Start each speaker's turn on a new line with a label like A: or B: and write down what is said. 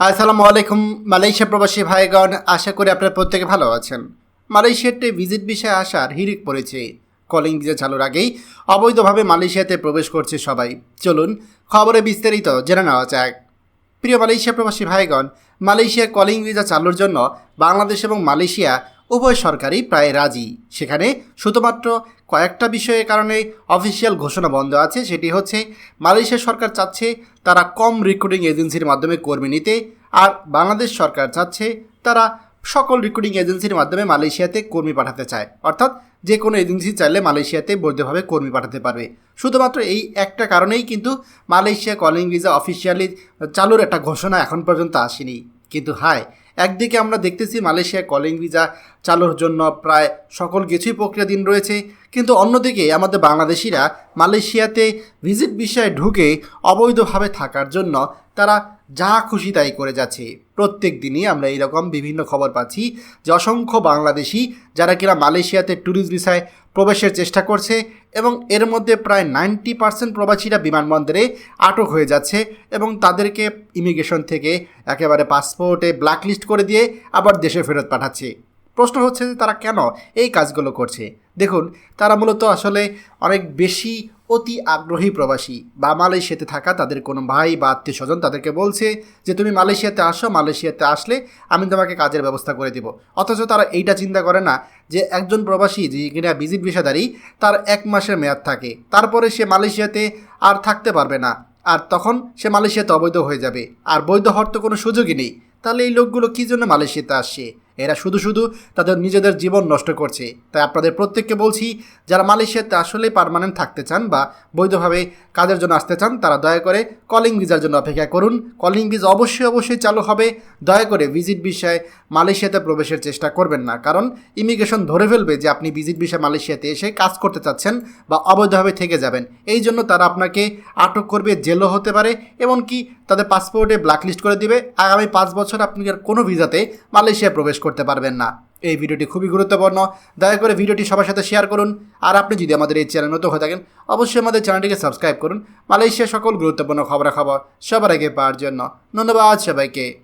A: আসসালামু আলাইকুম, মালয়েশিয়া প্রবাসী ভাইগণ, আশা করি আপনারা প্রত্যেকে ভালো আছেন। মালয়েশিয়াতে ভিজিট বিষয়ে আসার হিরিক পড়েছে। কলিং ভিসা চালুর আগেই অবৈধভাবে মালয়েশিয়াতে প্রবেশ করছে সবাই। চলুন খবরে বিস্তারিত জেনে নেওয়া যাক। প্রিয় মালয়েশিয়া প্রবাসী ভাইগণ মালয়েশিয়া কলিং ভিসা চালুর জন্য বাংলাদেশ এবং মালয়েশিয়া উভয় সরকারই প্রায় রাজি। সেখানে শুধুমাত্র কয়েকটা বিষয়ের কারণে অফিসিয়াল ঘোষণা বন্ধ আছে, সেটি হচ্ছে মালয়েশিয়া সরকার চাচ্ছে তারা কম রিক্রুটিং এজেন্সির মাধ্যমে কর্মী নিতে, আর বাংলাদেশ সরকার চাচ্ছে তারা সকল রিক্রুটিং এজেন্সির মাধ্যমে মালয়েশিয়াতে কর্মী পাঠাতে চায়। অর্থাৎ যে কোনো এজেন্সি চাইলে মালয়েশিয়াতে বৈধভাবে কর্মী পাঠাতে পারবে। শুধুমাত্র এই একটা কারণেই কিন্তু মালয়েশিয়া কলিং ভিসা অফিসিয়ালি চালুর একটা ঘোষণা এখন পর্যন্ত আসেনি। কিন্তু হায় একদিকে আমরা দেখতেছি মালয়েশিয়া কলিং ভিসা চালুর জন্য প্রায় সকল কিছুই প্রক্রিয়াধীন রয়েছে। কিন্তু অন্যদিকে আমাদের বাংলাদেশিরা মালয়েশিয়াতে ভিজিট বিষয়ে ঢুকে অবৈধভাবে থাকার জন্য তারা যা খুশি তাই করে যাচ্ছে। প্রত্যেক দিনই আমরা এইরকম বিভিন্ন খবর পাচ্ছি যে অসংখ্য বাংলাদেশি যারা কিনা মালয়েশিয়াতে ট্যুরিস্ট ভিসায় প্রবেশের চেষ্টা করছে এবং এর মধ্যে প্রায় নাইনটি পার্সেন্ট প্রবাসীরা বিমানবন্দরে আটক হয়ে যাচ্ছে এবং তাদেরকে ইমিগ্রেশন থেকে একেবারে পাসপোর্টে ব্ল্যাকলিস্ট করে দিয়ে আবার দেশে ফেরত পাঠাচ্ছে। প্রশ্ন হচ্ছে যে তারা কেন এই কাজগুলো করছে? দেখুন, তারা মূলত আসলে অনেক বেশি অতি আগ্রহী প্রবাসী। বা মালয়েশিয়াতে থাকা তাদের কোনো ভাই বা আত্মীয় স্বজন তাদেরকে বলছে যে, তুমি মালয়েশিয়াতে আসো, মালয়েশিয়াতে আসলে আমি তোমাকে কাজের ব্যবস্থা করে দেবো। অথচ তারা এইটা চিন্তা করে না যে, একজন প্রবাসী যে কিনা ভিজিট ভিসাদারি তার এক মাসের মেয়াদ থাকে। তারপরে সে মালয়েশিয়াতে আর থাকতে পারবে না। আর তখন সে মালয়েশিয়াতে অবৈধ হয়ে যাবে। আর বৈধ হওয়ার তো কোনো সুযোগই নেই। তাহলে এই লোকগুলো কী জন্য মালয়েশিয়াতে আসছে? এরা শুধু শুধু তাদের নিজেদের জীবন নষ্ট করছে। তাই আপনাদের প্রত্যেককে বলছি, যারা মালয়েশিয়াতে আসলে পারমানেন্ট থাকতে চান বা বৈধভাবে কাজের জন্য আসতে চান, তারা দয়া করে কলিং ভিসার জন্য অপেক্ষা করুন। কলিং ভিজ অবশ্যই অবশ্যই চালু হবে। দয়া করে ভিজিট বিষয়ে মালয়েশিয়াতে প্রবেশের চেষ্টা করবেন না। কারণ ইমিগ্রেশন ধরে ফেলবে যে আপনি ভিজিট বিষয়ে মালয়েশিয়াতে এসে কাজ করতে চাচ্ছেন বা অবৈধভাবে থেকে যাবেন। এই জন্য তারা আপনাকে আটক করবে, জেলও হতে পারে, এমনকি তাদের পাসপোর্টে ব্ল্যাকলিস্ট করে দিবে। আগামী পাঁচ বছর আপনি আর কোনো ভিসাতে মালয়েশিয়ায় প্রবেশ করতে পারবেন না। এই ভিডিওটি খুবই গুরুত্বপূর্ণ। দয়া করে ভিডিওটি সবার সাথে শেয়ার করুন। আর আপনি যদি আমাদের এই চ্যানেল নতুন হয়ে থাকেন, অবশ্যই আমাদের চ্যানেলটিকে সাবস্ক্রাইব করুন। মালয়েশিয়ার সকল গুরুত্বপূর্ণ খবরাখবর সবার আগে পাওয়ার জন্য। ধন্যবাদ সবাইকে।